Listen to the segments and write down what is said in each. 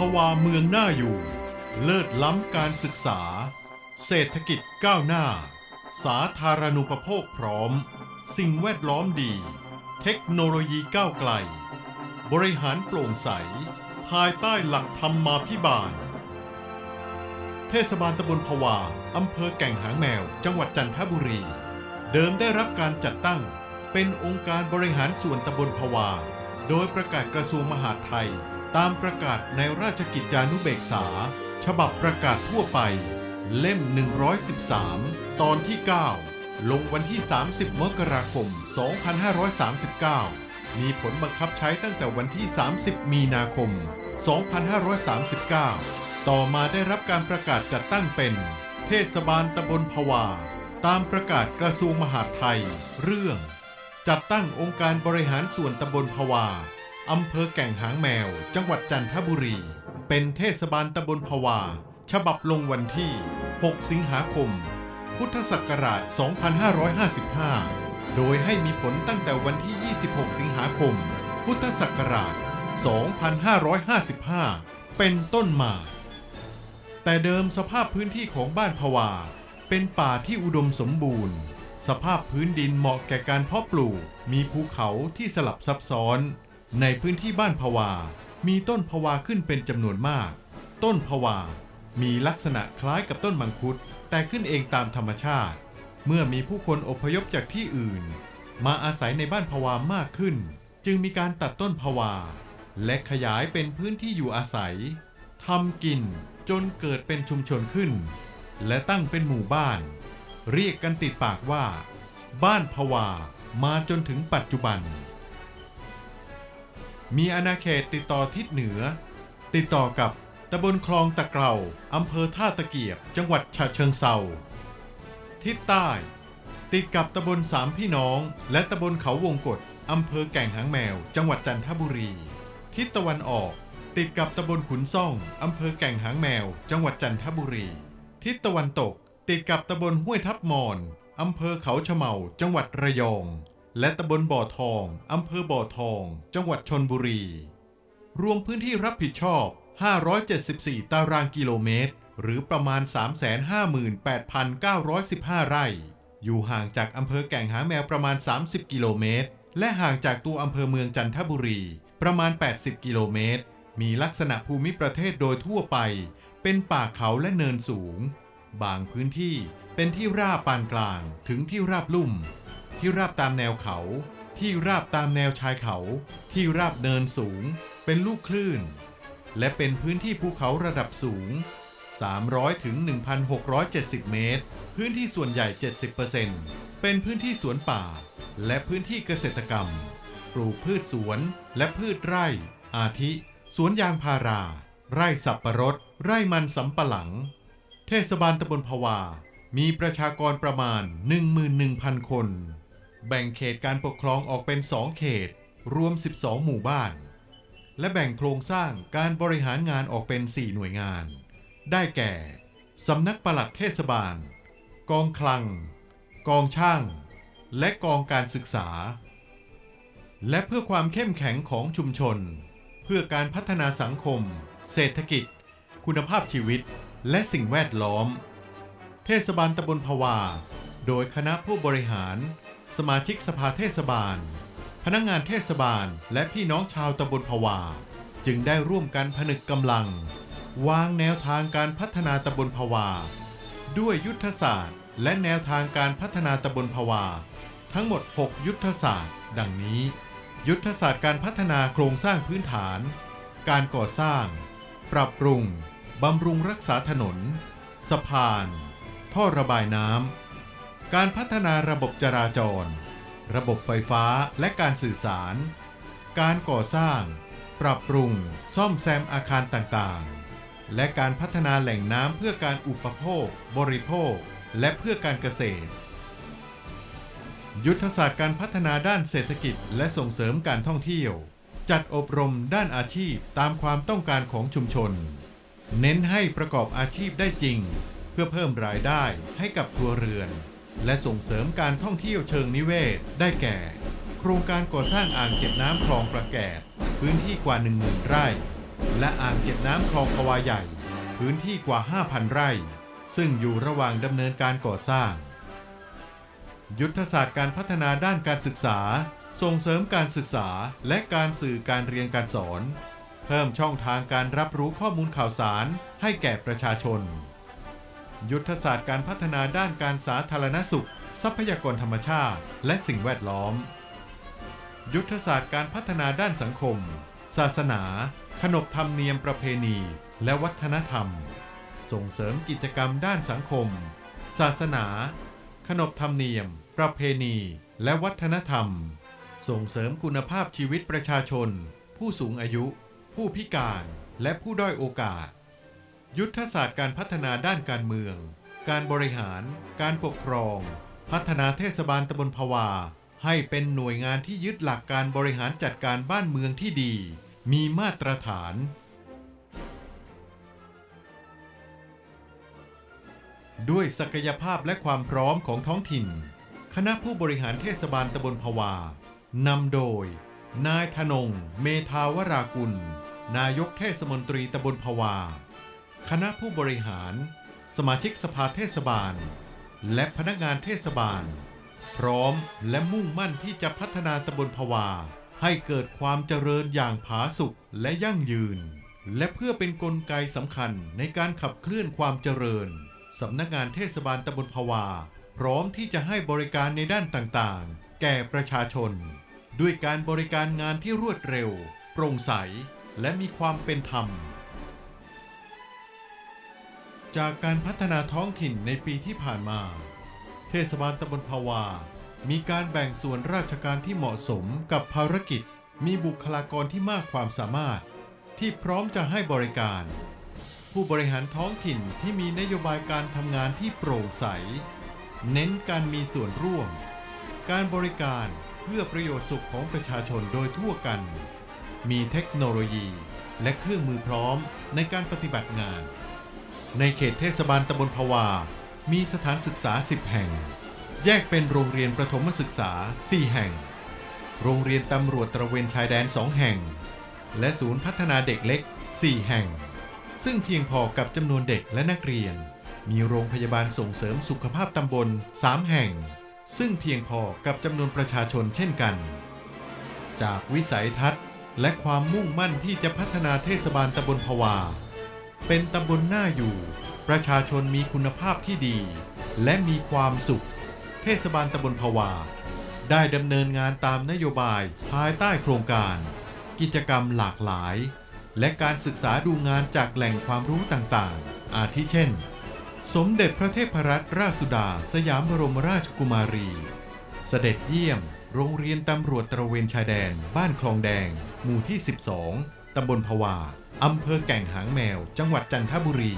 ภวาเมืองน่าอยู่ เลิศล้ำการศึกษา เศรษฐกิจก้าวหน้า สาธารณูปโภคพร้อม สิ่งแวดล้อมดี เทคโนโลยีก้าวไกล บริหารโปร่งใส ภายใต้หลักธรรมมาภิบาล เทศบาลตำบลพวาอำเภอแก่งหางแมว จังหวัดจันทบุรี เดิมได้รับการจัดตั้ง เป็นองค์การบริหารส่วนตำบลพวา โดยประกาศกระทรวงมหาดไทย ตามประกาศในราชกิจจานุเบกษา ฉบับประกาศทั่วไป เล่ม 113 ตอนที่ 9 ลงวันที่ 30 มกราคม 2539 มีผลบังคับใช้ตั้งแต่วันที่ 30 มีนาคม 2539 ต่อมาได้รับการประกาศจัดตั้งเป็น เทศบาลตำบลพวา ตามประกาศกระทรวงมหาดไทย เรื่อง จัดตั้งองค์การบริหารส่วนตำบลพวา อำเภอแก่งหางแมว จังหวัดจันทบุรี เป็นเทศบาลตำบลพวา ฉบับลงวันที่ 6 สิงหาคม พุทธศักราช 2555 โดยให้มีผลตั้งแต่วันที่ 26 สิงหาคม พุทธศักราช 2555 เป็นต้นมา แต่เดิมสภาพพื้นที่ของบ้านพวา เป็นป่าที่อุดมสมบูรณ์ สภาพพื้นดินเหมาะแก่การเพาะปลูก มีภูเขาที่สลับซับซ้อน ในพื้นที่บ้านพวา มีต้นพวาขึ้นเป็นจำนวนมาก ต้นพวา มีลักษณะคล้ายกับต้นมังคุด แต่ขึ้นเองตามธรรมชาติ เมื่อมีผู้คนอพยพจากที่อื่น มาอาศัยในบ้านพวามากขึ้น จึงมีการตัดต้นพวา และขยายเป็นพื้นที่อยู่อาศัยทำกินจนเกิดเป็นชุมชนขึ้น และตั้งเป็นหมู่บ้าน เรียกกันติดปากว่า บ้านพวามาจนถึงปัจจุบัน มีอาณาเขตติดต่อทิศเหนือ ติดต่อกับตำบลคลองตะเกราอำเภอท่าตะเกียบ จังหวัดฉะเชิงเซาทิศใต้ ติดกับตำบลสามพี่น้อง และตำบลเขาวงกฏอำเภอแก่งหางแมว จังหวัดจันทบุรี ทิศตะวันออก ติดกับตำบลขุนซ่องอำเภอแก่งหางแมว จังหวัดจันทบุรี ทิศตะวันตก ติดกับตำบลห้วยทับมอนอำเภอเขาชะเมา จังหวัดระยอง และตำบลบ่อทองอำเภอบ่อทอง จังหวัดชนบุรี รวมพื้นที่รับผิดชอบ 574 ตารางกิโลเมตร หรือประมาณ 358,915 ไร่ อยู่ห่างจากอำเภอแก่งหางแมวประมาณ 30 กิโลเมตร และห่างจากตัวอำเภอเมืองจันทบุรี ประมาณ 80 กิโลเมตร มีลักษณะภูมิประเทศโดยทั่วไป เป็นป่าเขาและเนินสูง บางพื้นที่เป็นที่ราบปานกลางถึงที่ราบลุ่ม ที่ราบตามแนวเขา ที่ราบตามแนวชายเขา ที่ราบเนินสูง เป็นลูกคลื่น และเป็นพื้นที่ภูเขาระดับสูง 300ถึง1,670 เมตร พื้นที่ส่วนใหญ่ 70%เป็นพื้นที่สวนป่า และพื้นที่เกษตรกรรม ปลูกพืชสวนและพืชไร่ อาทิ สวนยางพารา ไร่สับปะรด ไร่มันสำปะหลัง เทศบาลตำบลพวา มีประชากรประมาณ 11,000 คน แบ่งเขตการปกครองออกเป็น 2 เขต รวม 12 หมู่บ้าน และแบ่งโครงสร้างการบริหารงานออกเป็น 4 หน่วยงาน ได้แก่ สำนักปลัดเทศบาล กองคลัง กองช่าง และกองการศึกษา และเพื่อความเข้มแข็งของชุมชน เพื่อการพัฒนาสังคม เศรษฐกิจ คุณภาพชีวิต และสิ่งแวดล้อม เทศบาลตำบลพวา โดยคณะผู้บริหาร สมาชิกสภาเทศบาล พนักงานเทศบาล และพี่น้องชาวตำบลพวา จึงได้ร่วมกันผนึกกำลัง วางแนวทางการพัฒนาตำบลพวา ด้วยยุทธศาสตร์ และแนวทางการพัฒนาตำบลพวา ทั้งหมด 6 ยุทธศาสตร์ ดังนี้ ยุทธศาสตร์การพัฒนาโครงสร้างพื้นฐาน การก่อสร้าง ปรับปรุงบำรุงรักษาถนน สะพาน ท่อระบายน้ำ การพัฒนาระบบจราจร ระบบไฟฟ้าและการสื่อสาร การก่อสร้าง ปรับปรุง ซ่อมแซมอาคารต่างๆ และการพัฒนาแหล่งน้ำเพื่อการอุปโภค บริโภค และเพื่อการเกษตร ยุทธศาสตร์การพัฒนาด้านเศรษฐกิจและส่งเสริมการท่องเที่ยว จัดอบรมด้านอาชีพตามความต้องการของชุมชน เน้นให้ประกอบอาชีพได้จริง เพื่อเพิ่มรายได้ให้กับครัวเรือน และส่งเสริมการท่องเที่ยวเชิงนิเวศ ได้แก่ โครงการก่อสร้างอ่างเก็บน้ำคลองประแกดพื้นที่กว่า10,000ไร่ และอ่างเก็บน้ำคลองพวาใหญ่ พื้นที่กว่า 5,000 ไร่ ซึ่งอยู่ระหว่างดำเนินการก่อสร้าง ยุทธศาสตร์การพัฒนาด้านการศึกษา ส่งเสริมการศึกษาและการสื่อการเรียนการสอน เพิ่มช่องทางการรับรู้ข้อมูลข่าวสารให้แก่ประชาชน ยุทธศาสตร์การพัฒนาด้านการสาธารณสุข ทรัพยากรธรรมชาติ และสิ่งแวดล้อม ยุทธศาสตร์การพัฒนาด้านสังคม ศาสนา ขนบธรรมเนียมประเพณี และวัฒนธรรม ส่งเสริมกิจกรรมด้านสังคม ศาสนา ขนบธรรมเนียม ประเพณี และวัฒนธรรม ส่งเสริมคุณภาพชีวิตประชาชน ผู้สูงอายุ ผู้พิการ และผู้ด้อยโอกาส ยุทธศาสตร์การพัฒนาด้านการเมือง การบริหาร การปกครอง พัฒนาเทศบาลตำบลภาวา ให้เป็นหน่วยงานที่ยึดหลักการบริหารจัดการบ้านเมืองที่ดี มีมาตรฐาน ด้วยศักยภาพและความพร้อมของท้องถิ่น คณะผู้บริหารเทศบาลตำบลภาวานำโดย นายธนง เมธาวรากุล นายกเทศมนตรีตำบลภาวา คณะผู้บริหาร สมาชิกสภาเทศบาล และพนักงานเทศบาล พร้อมและมุ่งมั่นที่จะพัฒนาตำบลภาวา ให้เกิดความเจริญอย่างผาสุกและยั่งยืน และเพื่อเป็นนกลไกสำคัญในการขับเคลื่อนความเจริญสำนักงานเทศบาลตำบลภาวา พร้อมที่จะให้บริการในด้านต่างๆ แก่ประชาชน ด้วยการบริการงานที่รวดเร็ว โปร่งใส และมีความเป็นธรรม จากการพัฒนาท้องถิ่นในปีที่ผ่านมา เทศบาลตำบลภาวา มีการแบ่งส่วนราชการที่เหมาะสมกับภารกิจ มีบุคลากรที่มากความสามารถ ที่พร้อมจะให้บริการ ผู้บริหารท้องถิ่นที่มีนโยบายการทำงานที่โปร่งใส เน้นการมีส่วนร่วม การบริการเพื่อประโยชน์สุขของประชาชนโดยทั่วกัน มีเทคโนโลยีและเครื่องมือพร้อมในการปฏิบัติงาน ในเขตเทศบาลตำบลภาวา มีสถานศึกษา 10 แห่ง แยกเป็นโรงเรียนประถมศึกษา 4 แห่ง โรงเรียนตำรวจตระเวนชายแดน 2 แห่ง และศูนย์พัฒนาเด็กเล็ก 4 แห่ง ซึ่งเพียงพอกับจำนวนเด็กและนักเรียน มีโรงพยาบาลส่งเสริมสุขภาพตำบล 3 แห่ง ซึ่งเพียงพอกับจำนวนประชาชนเช่นกัน จากวิสัยทัศน์และความมุ่งมั่นที่จะพัฒนาเทศบาลตำบลภาวา เป็นตำบลหน้าอยู่ ประชาชนมีคุณภาพที่ดี และมีความสุข เทศบาลตำบลภาวา ได้ดำเนินงานตามนโยบายภายใต้โครงการ กิจกรรมหลากหลาย และการศึกษาดูงานจากแหล่งความรู้ต่างๆ อาทิเช่น สมเด็จพระเทพรัตนราชสุดา สยามบรมราชกุมารี เสด็จเยี่ยม โรงเรียนตำรวจตระเวนชายแดน บ้านคลองแดง หมู่ที่ 12 ตำบลภาวา อำเภอแก่งหางแมว จังหวัดจันทบุรี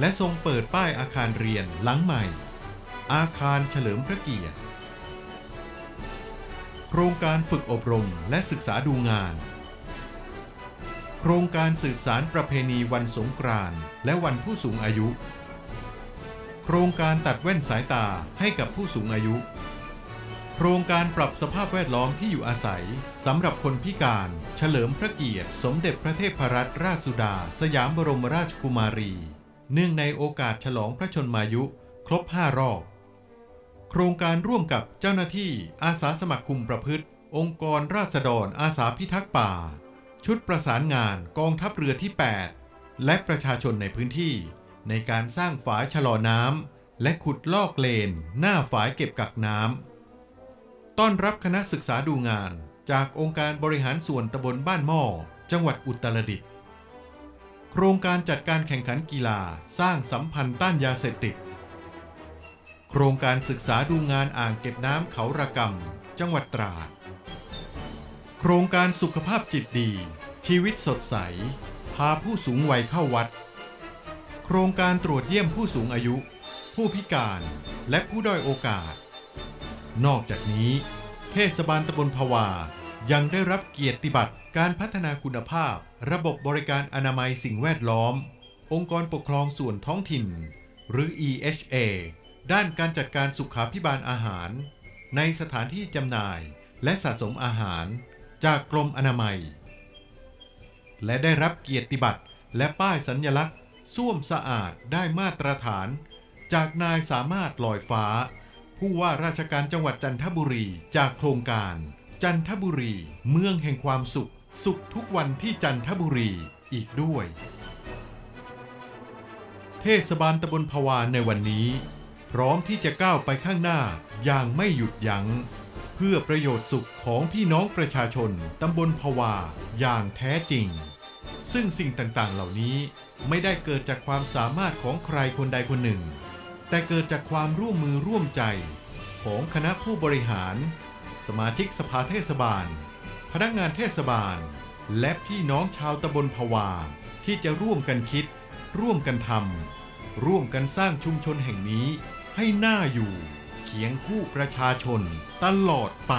และทรงเปิดป้ายอาคารเรียนหลังใหม่ อาคารเฉลิมพระเกียรติ โครงการฝึกอบรมและศึกษาดูงาน โครงการสืบสารประเพณีวันสงกรานต์และวันผู้สูงอายุ โครงการตัดแว่นสายตาให้กับผู้สูงอายุ โครงการปรับสภาพแวดล้อมที่อยู่อาศัยสำหรับคนพิการ เฉลิมพระเกียรติ สมเด็จพระเทพรัตนราชสุดา สยามบรมราชกุมารี เนื่องในโอกาสฉลองพระชนมายุ ครบ 5 รอบ โครงการร่วมกับเจ้าหน้าที่อาสาสมัครคุมประพฤติ องค์กรราษฎรอาสาพิทักษ์ป่า ชุดประสานงานกองทัพเรือที่ 8 และประชาชนในพื้นที่ ในการสร้างฝายชะลอน้ำและขุดลอกเลน หน้าฝายเก็บกักน้ำ ต้อนรับคณะศึกษาดูงาน จากองค์การบริหารส่วนตำบลบ้านหม้อ จังหวัดอุตรดิตถ์โครงการจัดการแข่งขันกีฬาสร้างสัมพันธ์ต้านยาเสพติด โครงการศึกษาดูงานอ่างเก็บน้ำเขาระกำจังหวัดตราด โครงการสุขภาพจิตดี ชีวิตสดใส พาผู้สูงวัยเข้าวัด โครงการตรวจเยี่ยมผู้สูงอายุ ผู้พิการ และผู้ด้อยโอกาส นอกจากนี้ เทศบาลตำบลภาวา ยังได้รับเกียรติบัตรการพัฒนาคุณภาพ ระบบบริการอนามัยสิ่งแวดล้อม องค์กรปกครองส่วนท้องถิ่น หรือ EHA ด้านการจัดการสุขาพิบาลอาหาร ในสถานที่จำหน่ายและสะสมอาหาร จากกรมอนามัย และได้รับเกียรติบัตรและป้ายสัญญลักษณ์ส้วมสะอาดได้มาตรฐาน จากนายสามารถลอยฟ้า ผู้ว่าราชการจังหวัดจันทบุรีจากโครงการ จันทบุรี เมืองแห่งความสุข สุขทุกวันที่จันทบุรีอีกด้วย เทศบาลตำบลพวาในวันนี้ พร้อมที่จะก้าวไปข้างหน้าอย่างไม่หยุดยัง้ง เพื่อประโยชน์สุขของพี่น้องประชาชนตำบลพวาอย่างแท้จริง ซึ่งสิ่งต่างๆเหล่านี้ไม่ได้เกิดจากความสามารถของใครคนใดคนหนึ่ง แต่เกิดจากความร่วมมือร่วมใจของคณะผู้บริหาร สมาชิกสภาเทศบาล พนักงานเทศบาล และพี่น้องชาวตำบลพวา ที่จะร่วมกันคิด ร่วมกันทำร่วมกันสร้างชุมชนแห่งนี้ให้น่าอยู่ เคียงคู่ประชาชนตลอดไป